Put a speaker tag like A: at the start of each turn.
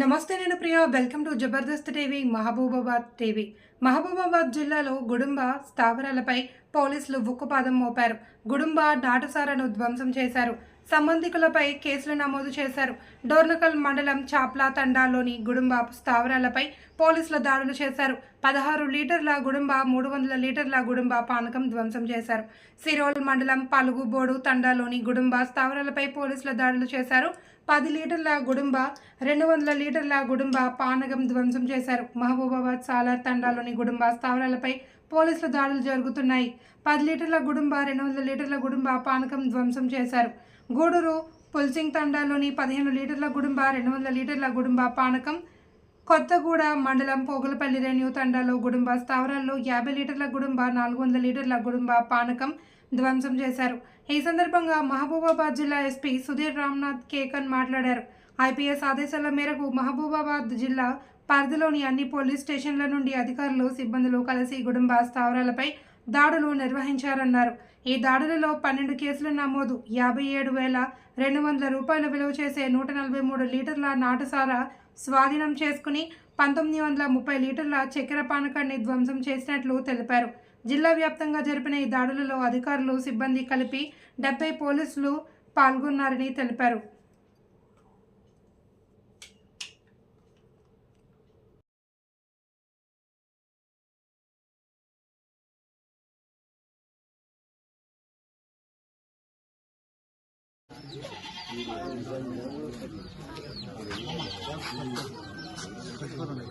A: నమస్తే నేను Priya. Welcome to Jabardasth TV Mahabubabad TV. Mahabubabad జిల్లాలో గుడుంబ స్థావరాలపై పోలీసులు ఉక్కుపాదం మోపారు. గుడుంబ నాటుసారాను ధ్వంసం చేశారు. సంబంధికులపై కేసులు నమోదు చేశారు. డోర్నకల్ మండలం చాప్లా తండాలోని గుడుంబ స్థావరాలపై పోలీసులు దాడులు చేశారు. పదహారు లీటర్ల గుడుంబ మూడు వందల లీటర్ల గుడుంబ పానకం ధ్వంసం చేశారు. సిరోల్ మండలం పలుగుబోడు తండాలోని గుడుంబ స్థావరాలపై పోలీసులు దాడులు చేశారు. పది లీటర్ల గుడుంబ రెండు వందల లీటర్ల గుడుంబ పానకం ధ్వంసం చేశారు. మహబూబాబాద్ సాలార్ తండాలోని గుడుంబ స్థావరాలపై పోలీసులు దాడులు జరుగుతున్నాయి. పది లీటర్ల గుడుంబ రెండు వందల లీటర్ల గుడుంబ పానకం ధ్వంసం చేశారు. గూడూరు పుల్సింగ్ తండాలోని పదిహేను లీటర్ల గుడుంబ రెండు వందల లీటర్ల గుడుంబ పానకం కొత్తగూడ మండలం పోగులపల్లి రెన్యూ తండాలో గుడుంబ స్థావరాల్లో యాభై లీటర్ల గుడుంబ నాలుగు వందల లీటర్ల గుడుంబ పానకం ధ్వంసం చేశారు. ఈ సందర్భంగా మహబూబాబాద్ జిల్లా ఎస్పీ సుధీర్ రామ్నాథ్ కేకన్ మాట్లాడారు. ఐపీఎస్ ఆదేశాల మేరకు మహబూబాబాద్ జిల్లా పరిధిలోని అన్ని పోలీస్ స్టేషన్ల నుండి అధికారులు సిబ్బందులు కలిసి గుడుంబ స్థావరాలపై దాడులు నిర్వహించారన్నారు. ఈ దాడులలో పన్నెండు కేసులు నమోదు. యాభై ఏడు వేల రెండు వందల రూపాయల విలువ చేసే నూట నలభై మూడు లీటర్ల నాటుసారా స్వాధీనం చేసుకుని పంతొమ్మిది వందల ముప్పై లీటర్ల చక్కెర పానకాన్ని ధ్వంసం చేసినట్లు తెలిపారు. జిల్లా వ్యాప్తంగా జరిపిన ఈ దాడులలో అధికారులు సిబ్బంది కలిపి డెబ్బై పోలీసులు పాల్గొన్నారని తెలిపారు. పెట్టుకోనండి